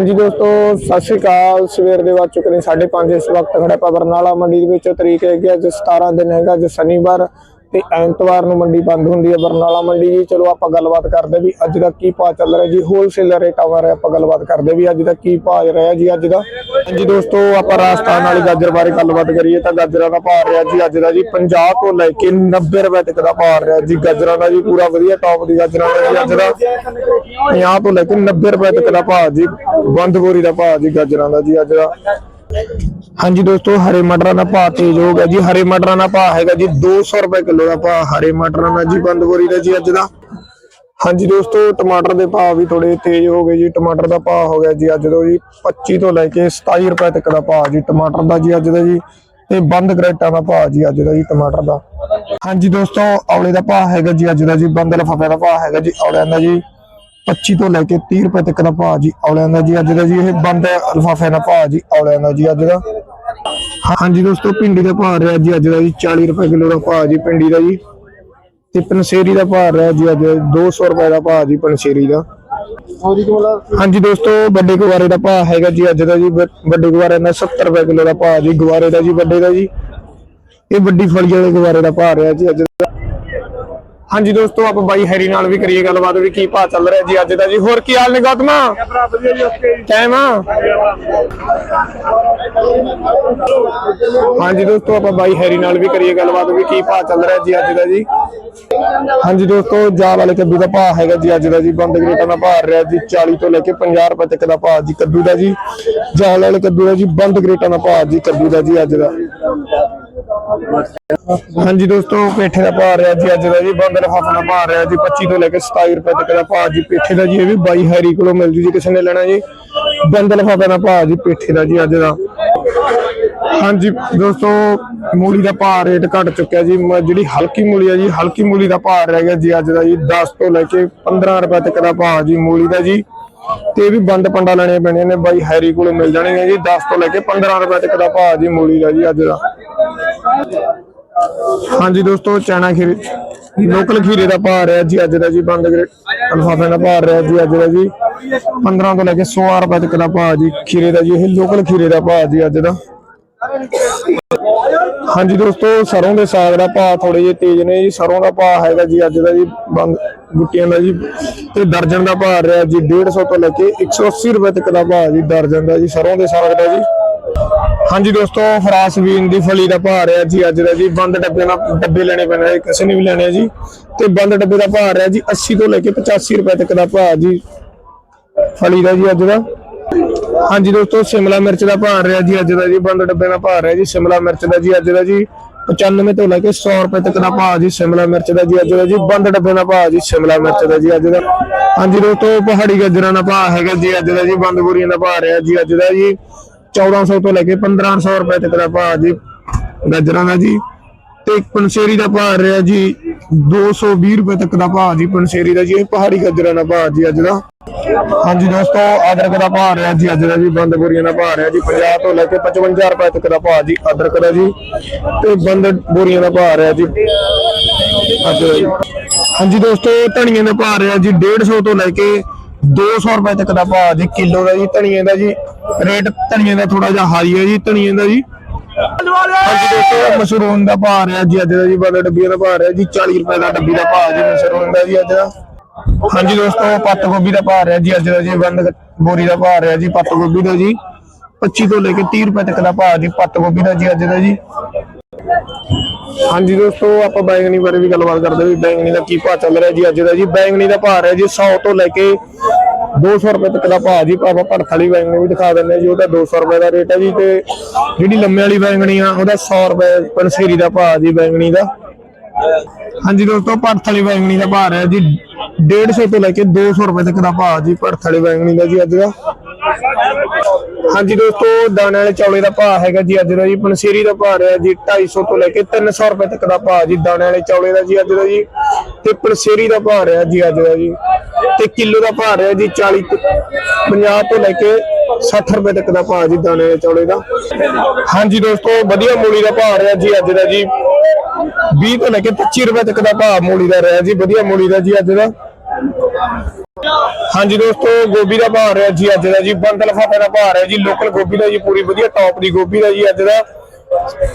ਹਾਂਜੀ ਦੋਸਤੋ, ਸਤਿ ਸ਼੍ਰੀ ਅਕਾਲ। ਸਵੇਰ ਦੇ ਵੱਜ ਚੁੱਕੇ ਨੇ 5:30 ਇਸ ਵਕਤ ਖੜਾ ਆਪਾਂ ਬਰਨਾਲਾ ਮੰਡੀ ਦੇ ਵਿੱਚ। ਤਰੀਕ ਹੈਗੀ ਅੱਜ 17 ਦਿਨ ਹੈਗਾ, ਅੱਜ ਸ਼ਨੀਵਾਰ। ਤੇ ਐਤਵਾਰ ਨੂੰ ਮੰਡੀ ਬੰਦ ਹੁੰਦੀ ਹੈ, ਬਰਨਾਲਾ ਮੰਡੀ ਜੀ, ਚਲੋ ਆਪਾਂ ਗੱਲਬਾਤ ਕਰਦੇ ਵੀ ਅੱਜ ਦਾ ਕੀ ਭਾਅ ਚੱਲ ਰਿਹਾ ਜੀ ਹੋਲਸੇਲਰ ਰੇਟਾਂ ਬਾਰੇ ਆਪਾਂ ਗੱਲਬਾਤ ਕਰਦੇ ਵੀ ਅੱਜ ਦਾ ਕੀ ਭਾਅ ਰਿਹਾ ਜੀ ਅੱਜ ਦਾ। ਹਾਂਜੀ ਦੋਸਤੋ, ਆਪਾਂ ਰਾਜਸਥਾਨ ਵਾਲੀ ਗਾਜਰ ਬਾਰੇ ਗੱਲਬਾਤ ਕਰੀਏ ਤਾਂ ਗਾਜਰਾਂ ਦਾ ਭਾਅ ਰਿਹਾ ਜੀ, ਅੱਜ ਦਾ ਜੀ 50 ਤੋਂ ਲੈ ਕੇ 90 ਰੁਪਏ ਤੱਕ ਦਾ ਭਾਅ ਰਿਹਾ ਜੀ, ਗਾਜਰਾਂ ਦਾ ਜੀ ਪੂਰਾ ਵਧੀਆ ਟੌਪ ਦੀ ਗਾਜਰਾਂ ਦਾ ਜੀ ਅੱਜ ਦਾ। 50 ਤੋਂ ਲੈ ਕੇ 90 ਰੁਪਏ ਤੱਕ ਦਾ ਭਾਅ ਜੀ, ਬੰਦ ਬੋਰੀ ਦਾ ਭਾਅ ਜੀ, ਗਾਜਰਾਂ ਦਾ ਜੀ ਅੱਜ ਦਾ। ਹਾਂਜੀ ਦੋਸਤੋ, ਹਰੇ ਮਟਰਾਂ ਦਾ ਭਾਅ ਤੇਜ਼ ਹੋ ਗਿਆ ਜੀ। ਹਰੇ ਮਟਰਾਂ ਦਾ ਭਾਅ ਹੈਗਾ ਜੀ 200 ਰੁਪਏ ਕਿਲੋ ਦਾ ਭਾਅ। ਹਰੇ ਮਟਰਾਂ ਦਾ ਜੀ, ਬੰਦ ਬੋਰੀ ਦਾ ਜੀ ਅੱਜ ਦਾ। ਹਾਂਜੀ ਦੋਸਤੋ, ਟਮਾਟਰ ਦੇ ਭਾਅ ਵੀ ਥੋੜੇ ਤੇਜ਼ ਹੋ ਗਏ ਜੀ। ਟਮਾਟਰ ਦਾ ਭਾਅ ਹੋ ਗਿਆ ਜੀ ਅੱਜ ਤੋਂ ਜੀ 25 ਤੋਂ ਲੈ ਕੇ 27 ਰੁਪਏ ਤੱਕ ਦਾ ਭਾਅ ਜੀ। ਟਮਾਟਰ ਦਾ ਜੀ ਅੱਜ ਦਾ ਜੀ ਤੇ ਬੰਦ ਕਰੇਟਾਂ ਦਾ ਭਾਅ ਜੀ ਅੱਜ ਦਾ ਜੀ ਟਮਾਟਰ ਦਾ। ਹਾਂਜੀ ਦੋਸਤੋ, ਔਲੇ ਦਾ ਭਾਅ ਹੈਗਾ ਜੀ ਅੱਜ ਦਾ ਜੀ। ਬੰਦ ਲਫਾਫੇ ਦਾ ਭਾਅ ਹੈਗਾ ਜੀ। ਔਲਿਆਂ ਦਾ ਜੀ। 25 ਤੋਂ ਲੈ ਕੇ 30 ਰੁਪਏ ਤੱਕ ਦਾ ਭਾਅ ਜੀ ਔਲਿਆਂ ਦਾ ਜੀ ਅੱਜ ਦਾ ਜੀ ਇਹ ਬੰਦ ਲਫਾਫੇ ਦਾ ਭਾਅ ਜੀ ਔਲਿਆਂ ਦਾ ਜੀ ਅੱਜ ਦਾ। ਹਾਂਜੀ ਦੋਸਤੋ ਭਿੰਡੀ ਦਾ ਭਾਅ ਰਿਹਾ ਜੀ ਅੱਜ ਦਾ ਜੀ 40 ਰੁਪਏ ਕਿਲੋ ਦਾ ਭਾਅ ਜੀ ਭਿੰਡੀ ਦਾ ਜੀ ਤੇ ਪਨਸੇਰੀ ਦਾ ਭਾਅ ਰਿਹਾ ਜੀ ਅੱਜ 200 ਰੁਪਏ ਦਾ ਭਾਅ ਜੀ ਪਨਸੇਰੀ ਦਾ। ਹਾਂਜੀ ਦੋਸਤੋ ਵੱਡੇ ਗੁਵਾਰੇ ਦਾ ਭਾਅ ਹੈਗਾ ਜੀ ਅੱਜ ਦਾ ਜੀ ਵੱਡੇ ਗੁਵਾਰੇ ਦਾ 70 ਰੁਪਏ ਕਿਲੋ ਦਾ ਭਾਅ ਜੀ ਗੁਵਾਰੇ ਦਾ ਜੀ ਵੱਡੇ ਦਾ ਜੀ। ਇਹ ਵੱਡੀ ਫਲੀ ਵਾਲੇ ਗੁਵਾਰੇ ਦਾ ਭਾਅ ਰਿਹਾ ਜੀ ਅੱਜ ਦਾ। ਹਾਂਜੀ ਦੋਸਤੋ, ਆਪਾਂ ਬਾਈ ਹੈਰੀ ਨਾਲ ਵੀ ਕਰੀਏ ਗੱਲਬਾਤ ਵੀ, ਕੀ ਭਾਅ ਚੱਲ ਰਿਹਾ ਜੀ ਅੱਜ ਦਾ ਜੀ। ਹੋਰ ਕੀ ਹਾਲ ਨੇ ਗੌਤਮਾ? ਕਾਇਮ ਆ? ਹਾਂਜੀ ਦੋਸਤੋ, ਆਪਾਂ ਬਾਈ ਹੈਰੀ ਨਾਲ ਵੀ ਕਰੀਏ ਗੱਲਬਾਤ ਵੀ, ਕੀ ਭਾਅ ਚੱਲ ਰਿਹਾ ਜੀ ਅੱਜ ਦਾ ਜੀ। ਹਾਂਜੀ ਦੋਸਤੋ ਜਾਲ ਵਾਲੇ ਕੱਦੂ ਦਾ ਭਾਅ ਹੈਗਾ ਜੀ ਅੱਜ ਦਾ ਜੀ, ਬੰਦ ਗਰੇਟਾਂ ਦਾ ਭਾਅ ਰਿਹਾ ਜੀ 40 ਤੋਂ ਲੈ ਕੇ 50 ਰੁਪਏ ਤੱਕ ਦਾ ਭਾਅ ਜੀ, ਕੱਦੂ ਦਾ ਜੀ। ਜਾਲ ਵਾਲੇ ਕੱਦੂ ਦਾ ਜੀ, ਬੰਦ ਗਰੇਟਾਂ ਦਾ ਭਾਅ ਜੀ, ਕੱਦੂ ਦਾ ਜੀ ਅੱਜ ਦਾ। ਹਾਂਜੀ ਦੋਸਤੋ, ਪੇਠੇ ਦਾ ਭਾਅ ਰਿਹਾ ਜੀ, ਅੱਜ ਦਾ ਜੀ ਬੰਦ ਲਫਾਫਾ ਦਾ ਭਾਅ ਰਿਹਾ ਜੀ 25 ਤੋਂ ਲੈ ਕੇ 27 ਰੁਪਏ ਤੱਕ ਦਾ ਭਾਅ ਜੀ, ਪੇਠੇ ਦਾ ਜੀ, ਇਹ ਵੀ ਬਾਈ ਹੈਰੀ ਕੋਲੋਂ ਮਿਲ ਜੂ ਜੀ, ਕਿਸੇ ਨੇ ਲੈਣਾ ਜੀ। ਬੰਦ ਲਫਾਫੇ ਦਾ ਭਾਅ ਜੀ, ਪੇਠੇ ਦਾ ਜੀ, ਅੱਜ ਦਾ। ਹਾਂਜੀ ਦੋਸਤੋ, ਮੂਲੀ ਦਾ ਭਾਅ ਰੇਟ ਘਟ ਚੁੱਕਿਆ ਜੀ ਜਿਹੜੀ ਹਲਕੀ ਮੂਲੀ ਆ ਜੀ, ਹਲਕੀ ਮੂਲੀ ਦਾ ਭਾਅ ਰਹਿ ਗਿਆ ਜੀ, ਅੱਜ ਦਾ ਜੀ 10 ਤੋਂ ਲੈ ਕੇ 15 ਰੁਪਏ ਤੱਕ ਦਾ ਭਾਅ ਜੀ, ਮੂਲੀ ਦਾ ਜੀ। ਤੇ ਇਹ ਵੀ ਬੰਦ ਪੰਡਾ ਲੈਣੇ ਪੈਣੇ ਨੇ, ਬਾਈ ਹੈਰੀ ਕੋਲੋਂ ਮਿਲ ਜਾਣਗੇ ਜੀ 10 ਤੋਂ ਲੈ ਕੇ 15 ਰੁਪਏ ਤੱਕ ਦਾ ਭਾਅ ਜੀ, ਮੂਲੀ ਦਾ ਜੀ, ਅੱਜ ਦਾ। ਹਾਂਜੀ ਦੋਸਤੋ ਚਾਣਾ ਖੀਰੇ ਲੋਕਲ ਖੀਰੇ ਦਾ ਭਾਅ ਰਿਹਾ ਜੀ, ਅੱਜ ਦਾ ਜੀ ਬੰਦ ਗ੍ਰੇਡ ਅਲਫਾਫੇ ਦਾ ਭਾਅ ਰਿਹਾ ਜੀ, ਅੱਜ ਦਾ ਜੀ। 15 ਤੋਂ ਲੈ ਕੇ 16 ਰੁਪਏ ਤੱਕ ਦਾ ਭਾਅ ਜੀ, ਖੀਰੇ ਦਾ ਜੀ, ਇਹ ਲੋਕਲ ਖੀਰੇ ਦਾ ਭਾਅ ਜੀ, ਅੱਜ ਦਾ। ਹਾਂਜੀ ਦੋਸਤੋ, ਸਰੋਂ ਦੇ ਸਾਗ ਦਾ ਭਾਅ ਥੋੜੇ ਜਿਹੇ ਤੇਜ਼ ਨੇ ਜੀ, ਸਰੋਂ ਦਾ ਭਾਅ ਹੈਗਾ ਜੀ, ਅੱਜ ਦਾ ਜੀ ਬੰਦ ਗੁੱਟੀਆਂ ਦਾ ਜੀ, ਤੇ ਦਰਜਨ ਦਾ ਭਾਅ ਰਿਹਾ ਜੀ 150 ਤੋਂ ਲੈ ਕੇ 180 ਰੁਪਏ ਤੱਕ ਦਾ ਭਾਅ ਜੀ, ਦਰਜਨ ਦਾ ਜੀ, ਸਰੋਂ ਦੇ ਸਾਗ ਦਾ ਜੀ। ਹਾਂਜੀ ਦੋਸਤੋ, ਫਰਾਸਬੀਨ ਦੀ ਫਲੀ ਦਾ ਭਾਅ ਰਿਹਾ ਜੀ ਅੱਜ ਦਾ ਜੀ। ਬੰਦ ਡੱਬੇ ਦਾ ਡੱਬੇ ਲੈਣੇ ਪੈਣੇ ਕਿਸੇ ਨੇ ਵੀ ਲੈਣੇ ਆ ਜੀ। ਤੇ ਬੰਦ ਡੱਬੇ ਦਾ ਭਾਅ ਰਿਹਾ ਜੀ 80 ਤੋਂ ਲੈ ਕੇ 85 ਰੁਪਏ ਤੱਕ ਦਾ ਭਾਅ ਜੀ। ਫਲੀ ਦਾ ਜੀ ਅੱਜ ਦਾ। ਹਾਂਜੀ ਦੋਸਤੋ, ਸ਼ਿਮਲਾ ਮਿਰਚ ਦਾ ਭਾਅ ਰਿਹਾ ਜੀ ਅੱਜ ਦਾ ਜੀ। ਬੰਦ ਡੱਬੇ ਦਾ ਭਾਅ ਰਿਹਾ ਜੀ। ਸ਼ਿਮਲਾ ਮਿਰਚ ਦਾ ਜੀ ਅੱਜ ਦਾ ਜੀ 95 ਤੋਂ ਲੈ ਕੇ 100 ਰੁਪਏ ਤੱਕ ਦਾ ਭਾਅ ਜੀ। ਸ਼ਿਮਲਾ ਮਿਰਚ ਦਾ ਜੀ ਅੱਜ ਦਾ ਜੀ। ਬੰਦ ਡੱਬੇ ਦਾ ਭਾਅ ਜੀ ਸ਼ਿਮਲਾ ਮਿਰਚ ਦਾ ਜੀ ਅੱਜ ਦਾ। ਹਾਂਜੀ ਦੋਸਤੋ, ਪਹਾੜੀ ਗਾਜਰਾਂ ਦਾ ਭਾਅ ਹੈਗਾ ਜੀ ਅੱਜ ਦਾ ਜੀ। ਬੰਦ ਬੋਰੀਆਂ ਦਾ ਭਾਅ ਰਿਹਾ ਜੀ ਅੱਜ ਦਾ ਜੀ। 1400 ਤੋਂ ਲੈ ਕੇ 1500 ਰੁਪਏ ਤੱਕ ਦਾ ਭਾਅ ਜੀ, ਗਾਜਰਾਂ ਦਾ ਜੀ। ਤੇ ਪਨਸੇਰੀ ਦਾ ਭਾਅ ਰਿਹਾ ਜੀ 220 ਰੁਪਏ ਤੱਕ ਦਾ ਭਾਅ ਜੀ ਪਨਸੇਰੀ ਦਾ ਜੀ, ਇਹ ਪਹਾੜੀ ਗਾਜਰਾਂ ਦਾ ਭਾਅ ਜੀ ਅੱਜ ਦਾ। ਹਾਂਜੀ ਦੋਸਤੋ, ਅਦਰਕ ਦਾ ਭਾਅ ਰਿਹਾ ਜੀ, ਅੱਜ ਦਾ ਜੀ, ਬੰਦ ਬੋਰੀਆਂ ਦਾ ਭਾਅ ਰਿਹਾ ਜੀ 50 ਤੋਂ ਲੈ ਕੇ 55 ਰੁਪਏ ਤੱਕ ਦਾ ਭਾਅ ਜੀ, ਅਦਰਕ ਦਾ ਜੀ। ਤੇ ਬੰਦ ਬੋਰੀਆਂ ਦਾ ਭਾਅ ਰਿਹਾ ਜੀ, ਅੱਜ ਹਾਂਜੀ ਦੋਸਤੋ, ਧਨੀਏ ਦਾ ਭਾਅ ਰਿਹਾ ਜੀ 150 ਤੋਂ ਲੈ ਕੇ 200 ਰੁਪਏ ਤੱਕ ਦਾ ਭਾਅ ਜੀ, ਕਿਲੋ ਦਾ ਜੀ, ਧਨੀਏ ਦਾ ਜੀ। ਰੇਟ ਧਨੀਏ ਦਾ ਥੋੜਾ ਜਿਹਾ ਹਾਈ ਹੈ ਜੀ, ਧਨੀਏ ਦਾ ਜੀ। ਹਾਂਜੀ ਦੋਸਤੋ ਮਸ਼ਰੂਮ ਦਾ ਭਾਅ ਰਿਹਾ ਜੀ, ਅੱਜ ਦਾ ਜੀ ਬੰਦ ਡੱਬੀਆਂ ਦਾ ਭਾਅ ਰਿਹਾ ਜੀ 40 ਰੁਪਏ ਦਾ ਡੱਬੀ ਦਾ ਭਾਅ ਜੀ, ਮਸ਼ਰੂਮ ਦਾ ਜੀ ਅੱਜ ਦਾ। ਹਾਂਜੀ, ਦੋਸਤੋ, ਪੱਤ ਗੋਭੀ ਦਾ ਭਾਅ ਰਿਹਾ ਜੀ, ਅੱਜ ਦਾ ਜੀ ਬੰਦ ਬੋਰੀ ਦਾ ਭਾਅ ਰਿਹਾ ਜੀ, ਪੱਤ ਗੋਭੀ ਦਾ ਜੀ। 25 ਤੋਂ ਲੈ ਕੇ 30 ਰੁਪਏ ਤੱਕ ਦਾ ਭਾਅ ਜੀ, ਪੱਤ ਗੋਭੀ ਦਾ ਜੀ, ਅੱਜ ਦਾ ਜੀ। ਹਾਂਜੀ ਦੋਸਤੋ, ਆਪਾਂ ਬੈਂਗਣੀ ਬਾਰੇ ਵੀ ਗੱਲਬਾਤ ਕਰਦੇ ਵੀ ਬੈਂਗਣੀ ਦਾ ਕੀ ਭਾਅ ਚੱਲ ਰਿਹਾ ਜੀ, ਅੱਜ ਦਾ ਜੀ ਬੈਂਗਣੀ ਦਾ ਭਾਅ ਰਿਹਾ ਜੀ 100 ਤੋਂ ਲੈ ਕੇ 200 ਰੁਪਏ ਤੱਕ ਦਾ ਭਾਅ ਜੀ, ਆਪਾਂ ਭੜਥ ਵਾਲੀ ਬੈਂਗਣੀ ਵੀ ਦਿਖਾ ਦਿੰਦੇ ਜੀ, ਉਹਦਾ 200 ਰੁਪਏ ਦਾ ਰੇਟ ਹੈ ਜੀ ਤੇ ਜਿਹੜੀ ਲੰਮੇ ਵਾਲੀ ਬੈਂਗਣੀ ਆ, ਉਹਦਾ 100 ਰੁਪਏ ਪਨਸੇਰੀ ਦਾ ਭਾਅ ਜੀ ਬੈਂਗਣੀ ਦਾ। ਹਾਂਜੀ ਦੋਸਤੋ, ਭੜਥ ਵਾਲੀ ਬੈਂਗਣੀ ਦਾ ਭਾਅ ਰਿਹਾ ਜੀ 150 ਤੋਂ ਲੈ ਕੇ 200 ਰੁਪਏ ਤੱਕ ਦਾ ਭਾਅ ਜੀ ਭੜਥ ਵਾਲੀ ਬੈਂਗਣੀ ਦਾ ਜੀ ਅੱਜ ਦਾ। ਹਾਂਜੀ ਦੋਸਤੋ, ਦਾਣੇ ਵਾਲੇ ਚੌਲੇ ਦਾ ਭਾਅ ਹੈਗਾ ਜੀ ਅੱਜ ਦਾ ਜੀ ਪਨਸੇਰੀ ਦਾ ਭਾਅ ਰਿਹਾ ਜੀ 250 ਤੋਂ ਲੈ ਕੇ 300 ਰੁਪਏ ਤੱਕ ਦਾ ਭਾਅ ਜੀ, ਦਾਣੇ ਵਾਲੇ ਚੌਲੇ ਦਾ ਜੀ ਅੱਜ ਦਾ ਜੀ, ਤੇ ਪਨਸੇਰੀ ਦਾ ਭਾਅ ਰਿਹਾ ਜੀ ਅੱਜ ਦਾ ਜੀ, ਤੇ ਕਿਲੋ ਦਾ ਭਾਅ ਰਿਹਾ ਜੀ 40 ਤੋਂ 50 ਤੋਂ ਲੈ ਕੇ 60 ਰੁਪਏ ਤੱਕ ਦਾ ਭਾਅ ਜੀ ਦਾਣੇ ਵਾਲੇ ਚੌਲੇ ਦਾ। ਹਾਂਜੀ ਦੋਸਤੋ, ਵਧੀਆ ਮੂਲੀ ਦਾ ਭਾਅ ਰਿਹਾ ਜੀ ਅੱਜ ਦਾ ਜੀ 20 ਤੋਂ ਲੈ ਕੇ 25 ਰੁਪਏ ਤੱਕ ਦਾ ਭਾਅ ਮੂਲੀ ਦਾ ਰਿਹਾ ਜੀ, ਵਧੀਆ ਮੂਲੀ ਦਾ ਜੀ ਅੱਜ ਦਾ। ਹਾਂਜੀ ਦੋਸਤੋ, ਗੋਭੀ ਦਾ ਭਾਅ ਰਿਹਾ ਜੀ ਅੱਜ ਦਾ ਜੀ, ਬੰਦ ਲਫਾਫੇ ਦਾ ਭਾਅ ਰਿਹਾ ਜੀ ਲੋਕਲ ਗੋਭੀ ਦਾ ਜੀ, ਪੂਰੀ ਵਧੀਆ ਟੌਪ ਦੀ ਗੋਭੀ ਦਾ ਜੀ ਅੱਜ ਦਾ।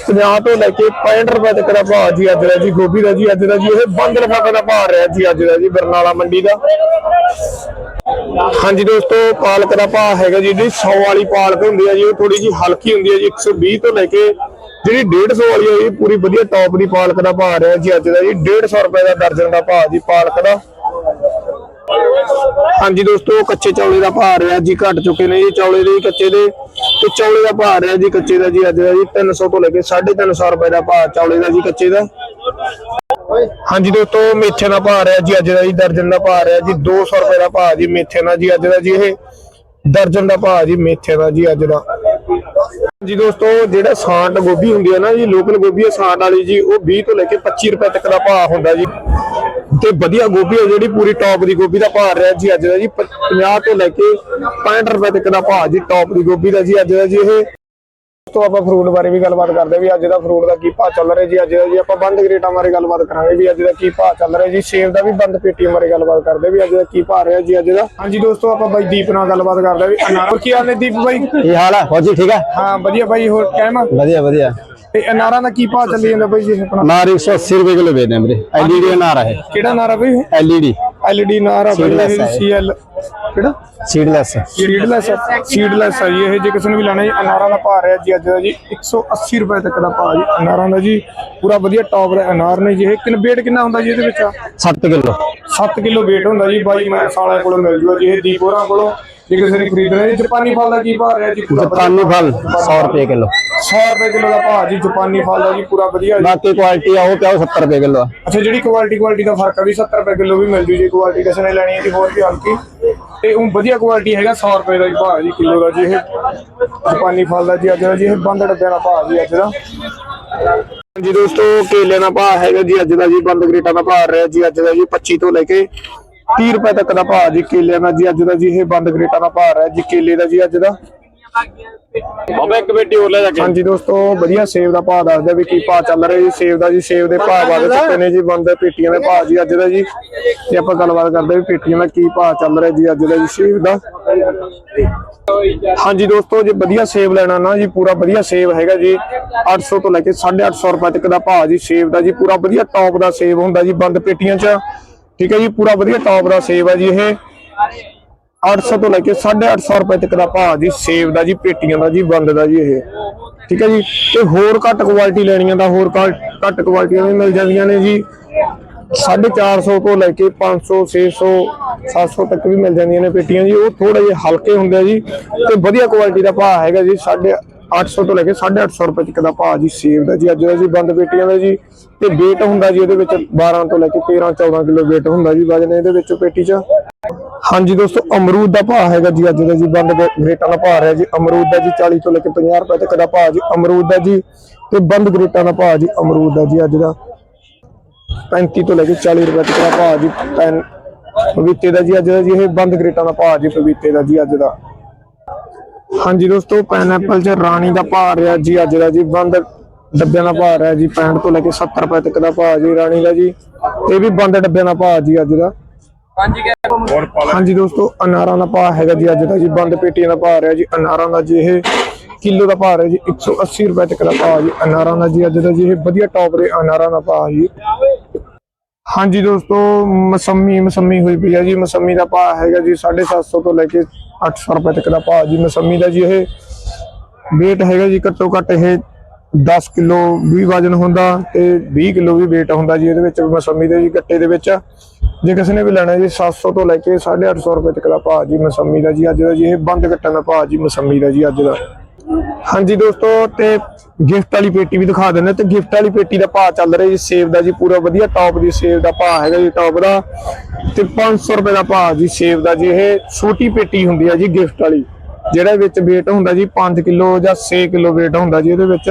50 ਤੋਂ ਲੈ ਕੇ 65 ਰੁਪਏ ਤੱਕ ਦਾ ਭਾਅ ਜੀ ਅੱਜ ਦਾ ਜੀ, ਗੋਭੀ ਦਾ ਜੀ ਅੱਜ ਦਾ ਜੀ, ਇਹ ਬੰਦ ਲਫਾਫੇ ਦਾ ਭਾਅ ਰਿਹਾ ਜੀ ਅੱਜ ਦਾ ਜੀ, ਬਰਨਾਲਾ ਮੰਡੀ ਦਾ। ਹਾਂਜੀ ਦੋਸਤੋ, ਪਾਲਕ ਦਾ ਭਾਅ ਹੈਗਾ ਜੀ, ਜਿਹੜੀ 100 ਵਾਲੀ ਪਾਲਕ ਹੁੰਦੀ ਹੈ ਜੀ, ਉਹ ਥੋੜੀ ਜੀ ਹਲਕੀ ਹੁੰਦੀ ਹੈ ਜੀ 120 ਤੋਂ ਲੈ ਕੇ ਜਿਹੜੀ 150 ਵਾਲੀ ਹੈ ਜੀ, ਪੂਰੀ ਵਧੀਆ ਟੌਪ ਦੀ ਪਾਲਕ ਦਾ ਭਾਅ ਰਿਹਾ ਜੀ ਅੱਜ ਦਾ ਜੀ 150 ਰੁਪਏ ਦਾ ਦਰਜਨ ਦਾ ਭਾਅ ਜੀ ਪਾਲਕ ਦਾ। ਹਾਂਜੀ ਦੋਸਤੋ ਕੱਚੇ ਚੌਲੇ ਦਾ ਭਾਅ ਰਿਹਾ ਜੀ, ਘਟ ਚੁੱਕੇ ਨੇ ਜੀ, ਚੌਲੇ ਦੇ ਕੱਚੇ ਦੇ। ਤੇ ਚੌਲੇ ਦਾ ਭਾਅ ਰਿਹਾ ਜੀ, ਕੱਚੇ ਦਾ ਜੀ, ਅੱਜ ਦਾ ਜੀ 300 ਤੋਂ ਲੈ ਕੇ 350 ਰੁਪਏ ਦਾ ਭਾਅ ਚੌਲੇ ਦਾ ਜੀ, ਕੱਚੇ ਦਾ। ਹਾਂਜੀ ਦੋਸਤੋ, ਮੇਥੇ ਦਾ ਭਾਅ ਰਿਹਾ ਜੀ, ਅੱਜ ਦਾ ਜੀ, ਦਰਜਨ ਦਾ ਭਾਅ ਰਿਹਾ ਜੀ 200 ਰੁਪਏ ਦਾ ਭਾਅ ਜੀ, ਮੇਥੇ ਦਾ ਜੀ, ਅੱਜ ਦਾ ਜੀ, ਇਹ ਦਰਜਨ ਦਾ ਭਾਅ ਜੀ, ਮੇਥੇ ਦਾ ਜੀ, ਅੱਜ ਦਾ। ਜੀ ਦੋਸਤੋ, ਜਿਹੜਾ ਸਾਂਟ ਗੋਭੀ ਹੁੰਦੀ ਹੈ ਨਾ ਜੀ, ਲੋਕਲ ਗੋਭੀ ਹੈ ਸਾਂਟ ਵਾਲੀ ਜੀ, ਉਹ 20 ਤੋਂ ਲੈ ਕੇ 25 ਰੁਪਏ ਤੱਕ ਦਾ ਭਾਅ ਹੁੰਦਾ ਜੀ। ਤੇ ਵਧੀਆ ਗੋਭੀ ਹੈ ਜਿਹੜੀ ਪੂਰੀ ਟੌਪ ਦੀ ਗੋਭੀ ਦਾ ਭਾਅ ਰਿਹਾ ਜੀ ਅੱਜ ਦਾ ਜੀ 50 ਤੋਂ ਲੈ ਕੇ 65 ਰੁਪਏ ਤੱਕ ਦਾ ਭਾਅ ਜੀ ਟੌਪ ਦੀ ਗੋਭੀ ਦਾ ਜੀ ਅੱਜ ਦਾ ਜੀ ਇਹ। ਤੋਂ ਆਪਾਂ ਫਰੂਟ ਬਾਰੇ ਵੀ ਗੱਲਬਾਤ ਕਰਦੇ ਵੀ ਅੱਜ ਦਾ ਫਰੂਟ ਦਾ ਕੀ ਭਾਅ ਚੱਲ ਰਿਹਾ ਜੀ ਅੱਜ ਦਾ ਜੀ ਆਪਾਂ ਬੰਦ ਗ੍ਰੇਟਾਂ ਬਾਰੇ ਗੱਲਬਾਤ ਕਰਾਂਗੇ ਵੀ ਅੱਜ ਦਾ ਕੀ ਭਾਅ ਚੱਲ ਰਿਹਾ ਜੀ ਸੇਬ ਦਾ ਵੀ ਬੰਦ ਪੇਟੀਆਂ ਬਾਰੇ ਗੱਲਬਾਤ ਕਰਦੇ ਵੀ ਅੱਜ ਦਾ ਕੀ ਭਾਅ ਰਿਹਾ ਜੀ ਅੱਜ ਦਾ। ਹਾਂਜੀ ਦੋਸਤੋ ਆਪਾਂ ਬਾਈ ਦੀਪ ਨਾਲ ਗੱਲਬਾਤ ਕਰਦੇ ਵੀ ਅਨਾਰ ਕੀ ਹਾਲ ਨੇ ਦੀਪ ਬਾਈ? ਕੀ ਹਾਲ ਹੈ? ਫੌਜੀ ਠੀਕ ਹੈ? ਹਾਂ ਵਧੀਆ ਬਾਈ ਹੋਰ ਕਹਿਮ ਵਧੀਆ ਵਧੀਆ। ਤੇ ਅਨਾਰਾਂ ਦਾ ਕੀ ਭਾਅ ਚੱਲੀ ਜਾਂਦਾ ਬਾਈ ਜੀ ਆਪਣਾ? ਨਾਰ 180 ਰੁਪਏ ਕਿਲੋ ਵੇਚਦੇ ਵੀਰੇ। ਐਲਈਡੀ ਨਾਰ ਹੈ ਕਿਹੜਾ ਨਾਰਾ ਬਾਈ? ਐਲਈਡੀ ਐਲਈਡੀ ਨਾਰਾ ਹੈ। ਸੀਐਲ ਕਿਹੜਾ? ਸੀਡਲੈਸ ਸੀਡਲੈਸ ਸੀਡਲੈਸ ਹੈ ਇਹ ਜੇ ਕਿਸੇ ਨੇ ਵੀ ਲੈਣਾ ਜੀ ਅਨਾਰਾਂ ਦਾ ਭਾਅ ਰਿਹਾ ਜੀ ਅੱਜ ਦਾ ਜੀ 180 ਰੁਪਏ ਤੱਕ ਦਾ ਭਾਅ ਜੀ ਅਨਾਰਾਂ ਦਾ ਜੀ। ਪੂਰਾ ਵਧੀਆ ਟੌਪ ਦਾ ਅਨਾਰ ਨੇ ਜੀ ਇਹ ਕਿੰਨ weight ਕਿੰਨਾ ਹੁੰਦਾ ਜੀ ਇਹਦੇ ਵਿੱਚ? 7 ਕਿਲੋ। 7 ਕਿਲੋ weight ਹੁੰਦਾ ਜੀ ਬਾਈ ਮੈਂ ਸਾਲਿਆਂ ਕੋਲੋਂ ਮਿਲ ਜੂਗਾ ਜੀ ਇਹ ਦੀਪੋਰਾਂ ਕੋਲੋਂ। ਜੇ ਕਿਸੇ ਨੇ ਖਰੀਦਣਾ ਜੀ ਜਾਪਾਨੀ ਫਲ ਦਾ ਕੀ ਭਾਅ ਰਿਹਾ ਜੀ? ਪੂਰਾ ਜਾਪਾਨੀ ਫਲ 100 ਰੁਪਏ ਕਿਲੋ। 100 ਰੁਪਏ ਕਿਲੋ ਦਾ ਭਾਅ ਜੀ ਜਾਪਾਨੀ ਫਲ ਦਾ ਜੀ ਪੂਰਾ ਵਧੀਆ ਜੀ। ਬਾਕੀ ਕੁਆਲਿਟੀ ਆ ਉਹ ਪਿਆ 70 ਰੁਪਏ ਕਿਲੋ ਆ। ਅੱਛਾ ਜਿਹੜੀ ਕੁਆਲਿਟੀ ਕੁਆਲਿਟੀ ਦਾ ਫ਼ਰਕ ਆ ਵੀ 70 ਰੁਪਏ ਕਿਲੋ ਵੀ ਮਿਲ ਜੂ ਜੀ ਕੁਆਲਿਟੀ ਕਿਸੇ ਨੇ ਲੈਣੀ ਹੈ ਜੀ ਹੋਰ ਵੀ ਹਲਕੀ। ਤੇ ਉਹ ਵਧੀਆ ਕੁਆਲਿਟੀ ਹੈਗਾ 100 ਰੁਪਏ ਦਾ ਜੀ ਭਾਅ ਜੀ ਕਿਲੋ ਦਾ ਜੀ ਇਹ। ਜਾਪਾਨੀ ਫਲ ਦਾ ਜੀ ਅੱਜ ਦਾ ਜੀ ਇਹ ਬੰਦ ਡੱਬਿਆਂ ਦਾ ਭਾਅ ਜੀ ਅੱਜ ਦਾ। ਜੀ ਦੋਸਤੋ ਕੇਲੇ ਦਾ ਭਾਅ ਹੈਗਾ ਜੀ ਅੱਜ ਦਾ ਜੀ ਬੰਦ ਗ੍ਰੇਟਾਂ ਦਾ ਭਾਅ ਰਿਹਾ ਜੀ ਅੱਜ ਦਾ ਜੀ 25 ਤੋਂ ਲੈ ਕੇ 30 ਰੁਪਏ ਤੱਕ ਦਾ ਭਾਅ ਜੀ ਕੇਲੇ ਦਾ ਜੀ ਅੱਜ ਦਾ ਜੀ ਇਹ ਬੰਦ ਗ੍ਰੇਟਾਂ ਦਾ ਭਾਅ ਰਿਹਾ ਜੀ ਕੇਲੇ ਦਾ ਜੀ ਅੱਜ ਦਾ। ਬਾਬਾ ਇੱਕ ਬੇਟੀ ਹੋਰ ਲੈ ਜਾ ਹਾਂਜੀ ਦੋਸਤੋ ਵਧੀਆ ਸੇਬ ਦਾ ਭਾਅ ਦੱਸਦੇ ਵੀ ਕੀ ਭਾਅ ਚੱਲ ਰਿਹਾ ਜੀ ਸੇਬ ਦਾ ਜੀ ਸੇਬ ਦੇ ਭਾਅ ਵਧ ਚੁੱਕੇ ਨੇ ਜੀ ਬੰਦ ਪੇਟੀਆਂ ਦੇ ਭਾਅ ਜੀ ਅੱਜ ਦਾ ਜੀ। ਤੇ ਆਪਾਂ ਗੱਲਬਾਤ ਕਰਦੇ ਵੀ ਪੇਟੀਆਂ ਦਾ ਕੀ ਭਾਅ ਚੱਲ ਰਿਹਾ ਜੀ ਅੱਜ ਦਾ ਜੀ ਸੇਬ ਦਾ। ਹਾਂਜੀ ਦੋਸਤੋ ਜੇ ਵਧੀਆ ਸੇਬ ਲੈਣਾ ਨਾ ਜੀ ਪੂਰਾ ਵਧੀਆ ਸੇਬ ਹੈਗਾ ਜੀ 800 ਤੋਂ ਲੈ ਕੇ 850 ਰੁਪਏ ਤੱਕ ਦਾ ਭਾਅ ਜੀ ਸੇਬ ਦਾ ਜੀ ਪੂਰਾ ਵਧੀਆ ਟੌਪ ਦਾ ਸੇਬ ਹੁੰਦਾ ਜੀ ਬੰਦ ਪੇਟੀਆਂ 'ਚ। ਠੀਕ ਹੈ ਜੀ, ਪੂਰਾ ਵਧੀਆ ਟੌਪ ਦਾ ਸੇਬ ਹੈ ਜੀ ਇਹ। 800 ਤੋਂ ਲੈ ਕੇ 850 ਰੁਪਏ ਤੱਕ ਦਾ ਭਾਅ ਜੀ, ਸੇਬ ਦਾ ਜੀ, ਪੇਟੀਆਂ ਦਾ ਜੀ, ਬੰਦ ਦਾ ਜੀ ਇਹ। ਠੀਕ ਹੈ ਜੀ, ਤੇ ਹੋਰ ਘੱਟ ਕੁਆਲਿਟੀ ਲੈਣੀਆਂ ਦਾ ਹੋਰ ਘੱਟ ਘੱਟ ਕੁਆਲਿਟੀਆਂ ਵੀ ਮਿਲ ਜਾਂਦੀਆਂ ਨੇ ਜੀ। 450 ਤੋਂ ਲੈ ਕੇ 500 600 700 ਤੱਕ ਵੀ ਮਿਲ ਜਾਂਦੀਆਂ ਨੇ ਪੇਟੀਆਂ ਜੀ। ਉਹ ਥੋੜਾ ਜਿਹਾ ਹਲਕੇ ਹੁੰਦੇ ਆ ਜੀ, ਤੇ ਵਧੀਆ ਕੁਆਲਿਟੀ ਦਾ ਭਾਅ ਹੈਗਾ ਜੀ 850 ਤੋਂ ਲੈ ਕੇ 850 ਰੁਪਏ ਤੱਕ ਦਾ ਭਾਅ ਜੀ ਸੇਬ ਦਾ ਜੀ। ਅੱਜ ਦਾ ਜੀ ਬੰਦ ਪੇਟੀਆਂ ਦਾ ਜੀ ਤੇ weight ਹੁੰਦਾ ਜੀ ਇਹਦੇ ਵਿੱਚ 12 ਤੋਂ ਲੈ ਕੇ 13 14 ਕਿਲੋ weight ਹੁੰਦਾ ਜੀ ਵਜਨ ਇਹਦੇ ਵਿੱਚ ਪੇਟੀ 'ਚ। ਹਾਂਜੀ ਦੋਸਤੋ, ਅਮਰੂਦ ਦਾ ਭਾਅ ਹੈਗਾ ਜੀ ਅੱਜ ਦਾ ਜੀ ਬੰਦ ਗ੍ਰੇਟਾਂ ਦਾ ਭਾਅ ਹੈ ਜੀ। ਅਮਰੂਦ ਦਾ ਜੀ 40 ਤੋਂ ਲੈ ਕੇ 50 ਰੁਪਏ ਤੱਕ ਦਾ ਭਾਅ ਜੀ। ਅਮਰੂਦ ਦਾ ਜੀ ਤੇ ਬੰਦ ਗ੍ਰੇਟਾਂ ਦਾ ਭਾਅ ਜੀ, ਅਮਰੂਦ ਦਾ ਜੀ ਅੱਜ ਦਾ। 35 ਤੋਂ ਲੈ ਕੇ 40 ਰੁਪਏ ਤੱਕ ਦਾ ਭਾਅ ਜੀ ਪਪੀਤੇ ਦਾ ਜੀ ਅੱਜ ਦਾ ਜੀ, ਇਹ ਬੰਦ ਗ੍ਰੇਟਾਂ ਦਾ ਭਾਅ ਜੀ ਪਪੀਤੇ ਦਾ ਜੀ ਅੱਜ ਦਾ। ਹਾਂਜੀ ਦੋਸਤੋ ਪਾਈਨਐਪਲ ਚ ਰਾਣੀ ਦਾ ਭਾਅ ਰਿਹਾ ਜੀ ਅੱਜ ਦਾ ਜੀ ਬੰਦ ਡੱਬਿਆਂ ਦਾ ਭਾਅ ਰਿਹਾ ਜੀ 65 ਤੋਂ ਲੈ ਕੇ 70 ਰੁਪਏ ਤੱਕ ਦਾ ਭਾਅ ਜੀ ਰਾਣੀ ਦਾ ਜੀ। ਇਹ ਵੀ ਬੰਦ ਡੱਬਿਆਂ ਦਾ ਭਾਅ ਜੀ ਅੱਜ ਦਾ। ਹਾਂਜੀ ਦੋਸਤੋ ਅਨਾਰਾਂ ਦਾ ਭਾਅ ਹੈਗਾ ਜੀ ਅੱਜ ਦਾ ਜੀ ਬੰਦ ਪੇਟੀਆਂ ਦਾ ਭਾਅ ਰਿਹਾ ਜੀ ਅਨਾਰਾਂ ਦਾ ਜੀ ਇਹ ਕਿਲੋ ਦਾ ਭਾਅ ਰਿਹਾ ਜੀ 180 ਰੁਪਏ ਤੱਕ ਦਾ ਭਾਅ ਜੀ ਅਨਾਰਾਂ ਦਾ ਜੀ ਅੱਜ ਦਾ ਜੀ ਇਹ ਵਧੀਆ ਟੌਪ ਦੇ ਅਨਾਰਾਂ ਦਾ ਭਾਅ ਜੀ। ਹਾਂਜੀ ਦੋਸਤੋ, ਮਸੰਮੀ ਮਸੰਮੀ ਹੋਈ ਪਈ ਹੈ ਜੀ। ਮਸੰਮੀ ਦਾ ਭਾਅ ਹੈਗਾ ਜੀ 750 ਤੋਂ ਲੈ ਕੇ 800 ਰੁਪਏ ਤੱਕ ਦਾ ਭਾਅ ਜੀ। ਮਸੰਮੀ ਦਾ ਜੀ ਇਹ weight ਹੈਗਾ ਜੀ ਘੱਟੋ ਘੱਟ ਇਹ 10 ਕਿਲੋ ਵੀ ਵਜਨ ਹੁੰਦਾ ਤੇ 20 ਕਿਲੋ ਵੀ weight ਹੁੰਦਾ ਜੀ ਇਹਦੇ ਵਿੱਚ। ਮਸੰਮੀ ਦੇ ਜੀ ਗੱਟੇ ਦੇ ਵਿੱਚ। ਜੇ ਕਿਸੇ ਨੇ ਵੀ ਲੈਣਾ ਜੀ 700 ਤੋਂ ਲੈ ਕੇ 850 ਰੁਪਏ ਤੱਕ ਦਾ ਭਾਅ ਜੀ ਮਸੰਮੀ ਦਾ ਜੀ ਅੱਜ ਦਾ ਜੀ ਇਹ ਬੰਦ ਕੱਟਣ ਦਾ ਭਾਅ ਜੀ ਮਸੰਮੀ ਦਾ ਜੀ ਅੱਜ ਦਾ। ਹਾਂਜੀ ਦੋਸਤੋ, ਤੇ ਗਿਫਟ ਵਾਲੀ ਪੇਟੀ ਵੀ ਦਿਖਾ ਦਿੰਦੇ ਤੇ ਗਿਫਟ ਵਾਲੀ ਪੇਟੀ ਦਾ ਭਾਅ ਚੱਲ ਰਿਹਾ ਜੀ, ਸੇਬ ਦਾ ਜੀ, ਪੂਰਾ ਵਧੀਆ ਟੌਪ ਦੀ ਸੇਬ ਦਾ ਭਾਅ ਹੈਗਾ ਜੀ ਟੌਪ ਦਾ। ਤੇ 500 ਰੁਪਏ ਦਾ ਭਾਅ ਜੀ, ਸੇਬ ਦਾ ਜੀ, ਇਹ ਛੋਟੀ ਪੇਟੀ ਹੁੰਦੀ ਹੈ ਜੀ, ਗਿਫਟ ਵਾਲੀ। ਜਿਹੜਾ ਵਿੱਚ weight ਹੁੰਦਾ ਜੀ 5 ਕਿਲੋ ਜਾਂ 6 ਕਿਲੋ weight ਹੁੰਦਾ ਜੀ ਉਹਦੇ ਵਿੱਚ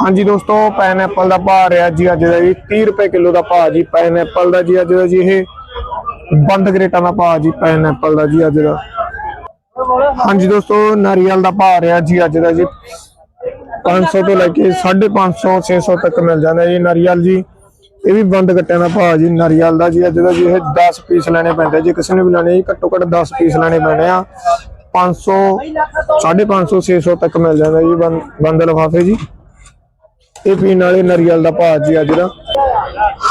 ਹਾਂਜੀ ਦੋਸਤੋ ਪਾਈਨਐਪਲ ਦਾ ਭਾਅ ਰਿਹਾ ਜੀ ਅੱਜ ਦਾ ਜੀ 30 ਰੁਪਏ ਕਿਲੋ ਦਾ ਭਾਅ ਜੀ ਪਾਈਨਐਪਲ ਦਾ ਜੀ ਅੱਜ ਦਾ ਜੀ, ਇਹ ਬੰਦ ਕਰੇਟਾਂ ਦਾ ਭਾਅ ਜੀ ਪਾਈਨਐਪਲ ਦਾ ਜੀ ਅੱਜ ਦਾ। ਹਾਂਜੀ ਦੋਸਤੋ, ਨਾਰੀਅਲ ਦਾ ਭਾਅ ਰਿਹਾ ਜੀ ਅੱਜ ਦਾ ਜੀ। 500 ਤੋਂ ਲੈ ਕੇ 550 600 ਤੱਕ ਮਿਲ ਜਾਂਦਾ ਜੀ ਨਾਰੀਅਲ ਜੀ। ਇਹ ਵੀ ਬੰਦ ਕੱਟਿਆਂ ਦਾ ਭਾਅ ਜੀ ਨਾਰੀਅਲ ਦਾ ਜੀ। ਅੱਜ ਦਾ ਜੀ ਇਹ 10 ਪੀਸ ਲੈਣੇ ਪੈਂਦੇ ਜੇ। ਕਿਸੇ ਨੇ ਵੀ ਲੈਣੇ ਜੀ, ਘੱਟੋ ਘੱਟ 10 ਪੀਸ ਲੈਣੇ ਪੈਣੇ ਆ। 500 550 600 ਤੱਕ ਮਿਲ ਜਾਂਦਾ ਜੀ ਬੰਦ ਲਫਾਫੇ ਜੀ। ਇਹ ਪੀਣ ਵਾਲੇ ਨਾਰੀਅਲ ਦਾ ਭਾਅ ਜੀ ਅੱਜ ਦਾ।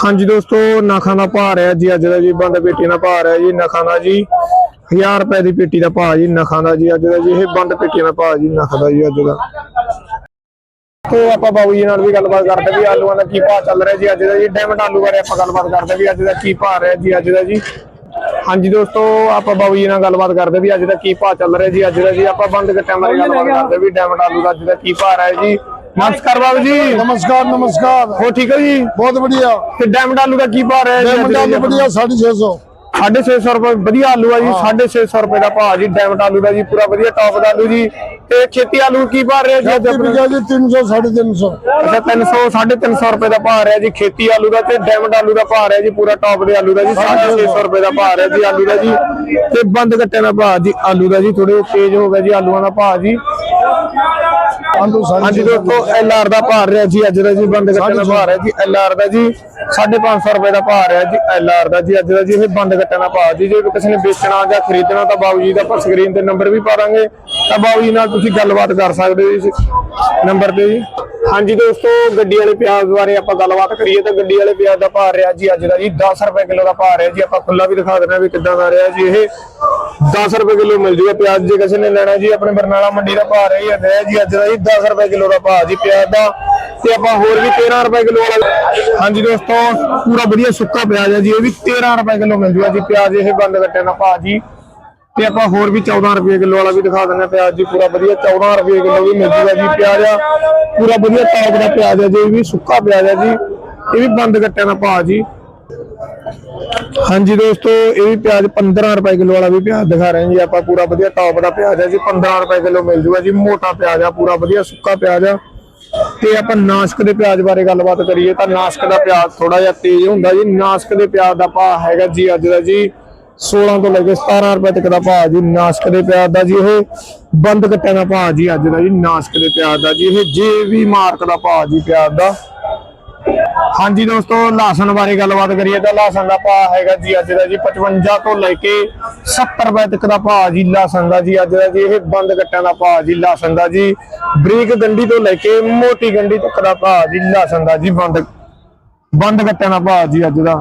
ਹਾਂਜੀ ਦੋਸਤੋ, ਨਖਾਂ ਦਾ ਭਾਅ ਰਿਹਾ ਜੀ ਅੱਜ ਦਾ ਜੀ। ਬੰਦ ਪੇਟੀ ਦਾ ਭਾਅ ਰਿਹਾ ਜੀ, ਨਖਾਂ ਦਾ ਜੀ। ਹਜ਼ਾਰ ਰੁਪਏ ਦੀ ਪੇਟੀ ਦਾ ਭਾਅ ਜੀ ਨਖਾਂ ਦਾ ਜੀ ਅੱਜ ਦਾ ਜੀ ਇਹ ਬੰਦ ਪੇਟੀਆਂ ਦਾ ਭਾਅ ਜੀ ਨਖ ਦਾ ਜੀ ਅੱਜ ਦਾ। ਤੇ ਆਪਾਂ ਬਾਬੂ ਜੀ ਨਾਲ ਵੀ ਗੱਲਬਾਤ ਕਰਦੇ ਵੀ ਆਲੂਆਂ ਦਾ ਕੀ ਭਾਅ ਚੱਲ ਰਿਹਾ ਜੀ ਅੱਜ ਦਾ ਜੀ ਡਾਇਮੰਡ ਆਲੂ ਬਾਰੇ ਆਪਾਂ ਗੱਲਬਾਤ ਕਰਦੇ ਵੀ ਅੱਜ ਦਾ ਕੀ ਭਾਅ ਰਿਹਾ ਜੀ ਅੱਜ ਦਾ ਜੀ। ਹਾਂਜੀ ਦੋਸਤੋ ਆਪਾਂ ਬਾਬੂ ਜੀ ਨਾਲ ਗੱਲਬਾਤ ਕਰਦੇ ਵੀ ਅੱਜ ਦਾ ਕੀ ਭਾਅ ਚੱਲ ਰਿਹਾ ਜੀ ਅੱਜ ਦਾ ਜੀ ਆਪਾਂ ਬੰਦ ਗੱਟਿਆਂ ਬਾਰੇ ਗੱਲਬਾਤ ਕਰਦੇ ਵੀ ਡਾਇਮੰਡ ਆਲੂ ਦਾ ਅੱਜ ਦਾ ਕੀ ਭਾਅ ਰਿਹਾ ਜੀ। ਨਮਸਕਾਰ ਬਾਬੂ ਜੀ। ਨਮਸਕਾਰ ਨਮਸਕਾਰ। ਹੋ ਠੀਕ ਹੈ ਜੀ? ਬਹੁਤ ਵਧੀਆ। ਤੇ ਡਾਇਮੰਡ ਆਲੂ ਦਾ ਕੀ ਭਾਅ ਰਿਹਾ ਜੀ ਡਾਇਮੰਡ ਆਲੂ ਵਧੀਆ 650 650 ਰੁਪਏ ਵਧੀਆ ਆਲੂ ਆ ਜੀ 650 ਰੁਪਏ ਦਾ ਭਾਅ ਜੀ ਡਾਇਮੰਡ ਆਲੂ ਦਾ ਜੀ ਪੂਰਾ ਵਧੀਆ ਟੌਪ ਦਾ ਆਲੂ ਜੀ। ਤੇ ਖੇਤੀ ਆਲੂ ਕੀ ਭਾਅ ਰਿਹਾ ਜੀ ਅੱਜ ਜੀ 300 350 ਅੱਛਾ 300 350 ਰੁਪਏ ਦਾ ਭਾਅ ਰਿਹਾ ਜੀ ਖੇਤੀ ਆਲੂ ਦਾ ਤੇ ਡੈਮਟ ਆਲੂ ਦਾ ਭਾਅ ਰਿਹਾ ਜੀ ਪੂਰਾ ਟੌਪ ਦੇ ਆਲੂ ਦਾ ਜੀ 650 ਰੁਪਏ ਦਾ ਭਾਅ ਰਿਹਾ ਜੀ ਆਲੂ ਦਾ ਜੀ। ਤੇ ਬੰਦ ਕੱਟਿਆ ਦਾ ਭਾਅ ਜੀ ਆਲੂ ਦਾ ਜੀ ਥੋੜੇ ਤੇਜ਼ ਹੋ ਗਿਆ ਜੀ ਆਲੂਆਂ ਦਾ ਭਾਅ ਜੀ। ਹਾਂਜੀ ਦੋਸਤੋ ਐਲ ਆਰ ਦਾ ਭਾਅ ਰਿਹਾ ਜੀ ਅੱਜ ਦਾ ਜੀ ਬੰਦ ਕੱਟਣ ਦਾ ਭਾਅ ਰਿਹਾ ਜੀ ਐਲ ਆਰ ਦਾ ਜੀ 550 ਰੁਪਏ ਦਾ ਭਾਅ ਜੀ ਐਲ ਆਰ ਦਾ ਜੀ ਅੱਜ ਦਾ ਜੀ ਇਹ ਬੰਦ ਕੱਟਣ ਦਾ ਭਾਅ ਜੀ। ਜੇ ਕਿਸੇ ਨੇ ਵੇਚਣਾ ਜਾਂ ਖਰੀਦਣਾ ਤਾਂ ਬਾਬੂ ਜੀ ਦਾ ਸਕਰੀਨ ਤੇ ਨੰਬਰ ਵੀ ਪਾ ਦਾਂਗੇ। ਤਾਂ ਬਾਬੂ ਜੀ ਨਾਲ ਤੁਸੀਂ ਗੱਲਬਾਤ ਕਰ ਸਕਦੇ ਹੋ ਜੀ ਨੰਬਰ ਤੇ ਜੀ। ਹਾਂਜੀ ਦੋਸਤੋ, ਗੱਡੀ ਵਾਲੇ ਪਿਆਜ਼ ਬਾਰੇ ਆਪਾਂ ਗੱਲਬਾਤ ਕਰੀਏ ਤਾਂ ਗੱਡੀ ਵਾਲੇ ਪਿਆਜ਼ ਦਾ ਭਾਅ ਰਿਹਾ ਜੀ ਅੱਜ ਦਾ ਜੀ। 10 ਰੁਪਏ ਕਿਲੋ ਦਾ ਭਾਅ ਰਿਹਾ ਜੀ। ਆਪਾਂ ਖੁੱਲਾ ਵੀ ਦਿਖਾ ਦਿੰਦੇ ਵੀ ਕਿੱਦਾਂ ਦਾ ਰਿਹਾ ਜੀ ਇਹ। 10 ਰੁਪਏ ਕਿਲੋ ਮਿਲ ਜੂਗਾ ਪਿਆਜ਼, ਜੇ ਕਿਸੇ ਨੇ ਲੈਣਾ ਜੀ, ਆਪਣੇ ਬਰਨਾਲਾ ਮੰਡੀ ਦਾ ਭਾਅ ਰਿਹਾ ਰਿਹਾ ਜੀ ਅੱਜ ਦਾ ਜੀ। 10 ਰੁਪਏ ਕਿਲੋ ਦਾ ਭਾਅ ਜੀ ਪਿਆਜ਼ ਦਾ। ਤੇ ਆਪਾਂ ਹੋਰ ਵੀ 13 ਰੁਪਏ ਕਿਲੋ ਵਾਲਾ ਹਾਂਜੀ ਦੋਸਤੋ, ਪੂਰਾ ਵਧੀਆ ਸੁੱਕਾ ਪਿਆਜ਼ ਹੈ ਜੀ, ਇਹ ਵੀ 13 ਰੁਪਏ ਕਿਲੋ ਮਿਲ ਜੂਗਾ ਜੀ ਪਿਆਜ਼, ਇਹ ਬੰਦ ਕੱਟਿਆ ਦਾ ਭਾਅ ਜੀ। ਤੇ ਆਪਾਂ ਹੋਰ ਵੀ 14 ਰੁਪਏ ਕਿਲੋ ਵਾਲਾ ਵੀ ਦਿਖਾ ਦਿੰਦੇ ਹਾਂ ਪਿਆਜ਼ ਜੀ, ਪੂਰਾ ਵਧੀਆ 14 ਰੁਪਏ ਕਿਲੋ ਵੀ ਮਿਲ ਜੂਗਾ ਜੀ ਪਿਆਜ਼ ਆ। ਪੂਰਾ ਵਧੀਆ ਟੌਪ ਦਾ ਪਿਆਜ਼ ਹੈ ਜੀ, ਇਹ ਵੀ ਸੁੱਕਾ ਪਿਆਜ਼ ਹੈ ਜੀ, ਇਹ ਵੀ ਬੰਦ ਕੱਟਿਆਂ ਦਾ ਭਾਅ ਜੀ। ਹਾਂਜੀ ਦੋਸਤੋ, ਇਹ ਵੀ ਪਿਆਜ਼ 15 ਰੁਪਏ ਕਿਲੋ ਵਾਲਾ ਵੀ ਪਿਆਜ਼ ਦਿਖਾ ਰਹੇ ਹਾਂ ਜੀ, ਆਪਾਂ ਪੂਰਾ ਵਧੀਆ ਟੌਪ ਦਾ ਪਿਆਜ਼ ਹੈ ਜੀ 15 ਰੁਪਏ ਕਿਲੋ ਮਿਲ ਜੂਗਾ ਜੀ, ਮੋਟਾ ਪਿਆਜ਼ ਆ, ਪੂਰਾ ਵਧੀਆ ਸੁੱਕਾ ਪਿਆਜ਼ ਆ। ਤੇ ਆਪਾਂ ਨਾਸ਼ਕ ਦੇ ਪਿਆਜ਼ ਬਾਰੇ ਗੱਲਬਾਤ ਕਰੀਏ ਤਾਂ ਨਾਸ਼ਕ ਦਾ ਪਿਆਜ਼ ਥੋੜਾ ਜਿਹਾ ਤੇਜ਼ ਹੁੰਦਾ ਜੀ, ਨਾਸ਼ਕ ਦੇ ਪਿਆਜ਼ ਦਾ ਭਾਅ ਹੈਗਾ ਜੀ ਅੱਜ ਦਾ ਜੀ 16 ਤੋਂ ਲੈ ਕੇ 17 ਰੁਪਏ ਤੱਕ ਦਾ ਭਾਅ ਜੀ ਨਾਸ਼ਕ ਦੇ ਪਿਆਜ਼ ਦਾ ਜੀ, ਇਹ ਬੰਦ ਕੱਟਿਆਂ ਦਾ ਭਾਅ ਜੀ ਅੱਜ ਦਾ ਜੀ ਨਾਸ਼ਕ ਦੇ ਪਿਆਜ਼ ਦਾ ਜੀ, ਇਹ ਜੇ ਮਾਰਕ ਦਾ ਭਾਅ ਜੀ ਪਿਆਜ਼ ਦਾ। ਹਾਂਜੀ ਦੋਸਤੋ, ਲਹਸਨ ਬਾਰੇ ਗੱਲਬਾਤ ਕਰੀਏ ਤਾਂ ਲਾਸਨ ਦਾ ਭਾਅ ਹੈਗਾ ਜੀ ਅੱਜ ਦਾ ਜੀ 55 ਤੋਂ ਲੈ ਕੇ 70 ਰੁਪਏ ਤੱਕ ਦਾ ਭਾਅ ਜੀ ਲਾਸਨ ਦਾ ਜੀ ਅੱਜ ਦਾ ਜੀ, ਇਹ ਬੰਦ ਕੱਟਿਆਂ ਦਾ ਭਾਅ ਜੀ ਲਾਸਨ ਦਾ ਜੀ। ਬਰੀਕ ਗੰਢੀ ਤੋਂ ਲੈ ਕੇ ਮੋਟੀ ਗੰਢੀ ਤੱਕ ਦਾ ਭਾਅ ਜੀ ਲਾਸਨ ਦਾ ਜੀ, ਬੰਦ ਬੰਦ ਕੱਟਿਆਂ ਦਾ ਭਾਅ ਜੀ ਅੱਜ ਦਾ।